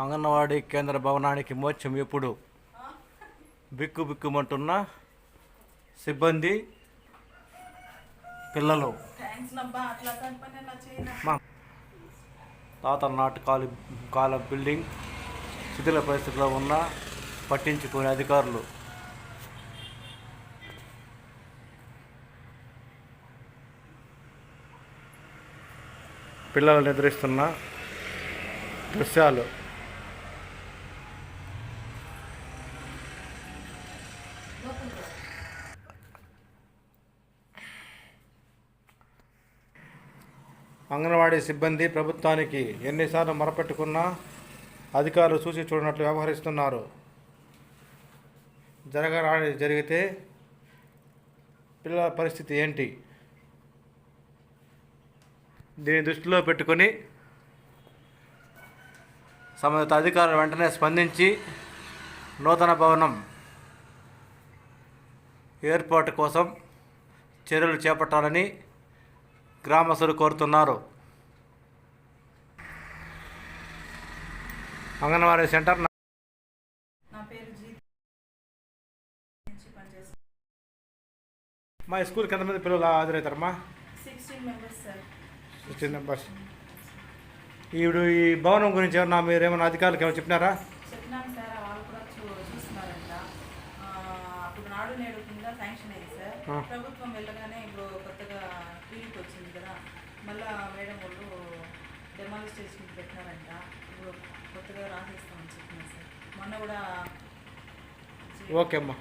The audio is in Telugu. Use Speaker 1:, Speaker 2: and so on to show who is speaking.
Speaker 1: అంగన్వాడీ కేంద్ర భవనానికి మోక్షం ఎప్పుడు? బిక్కు బిక్కుమంటున్న సిబ్బంది పిల్లలు. తాత నాటి కాలు కాల బిల్డింగ్ శిథిల పరిస్థితిలో ఉన్న పట్టించుకునే అధికారులు. పిల్లలు నిద్రిస్తున్న దృశ్యాలు. అంగన్వాడీ సిబ్బంది ప్రభుత్వానికి ఎన్నిసార్లు మొరపెట్టుకున్నా అధికారులు చూసి చూడనట్లు వ్యవహరిస్తున్నారు. జరగరాని జరిగితే పిల్లల పరిస్థితి ఏంటి? దీన్ని దృష్టిలో పెట్టుకొని సంబంధిత అధికారులు వెంటనే స్పందించి నూతన భవనం ఏర్పాటు కోసం చర్యలు చేపట్టాలని గ్రామస్తులు కోరుతున్నారు. అంగన్వాడీ సెంటర్ మా స్కూల్కి ఎంతమంది పిల్లలు హాజరవుతారమ్మా.
Speaker 2: Sixteen members sir
Speaker 1: sixteen members ఇప్పుడు ఈ భవనం గురించి ఏమన్నా మీరు ఏమైనా అధికారులకు ఏమైనా చెప్పినారా
Speaker 2: చెప్పినాను సార్ వాళ్ళు కూడా చూ- చూస్తున్నారంట ఆ, అప్పుడు నాడు కింద శాంక్షన్ అయింది సార్. ప్రభుత్వం వెళ్ళగానే ఇప్పుడు కొత్తగా క్లినిక్ వచ్చింది కదా మళ్ళా మేడం వాళ్ళు డెమాలిస్టేషన్ పెట్టినారంట. ఇప్పుడు కొత్తగా రాసేస్తామని చెప్పినారు సార్. మొన్న కూడా
Speaker 1: ఓకే అమ్మా.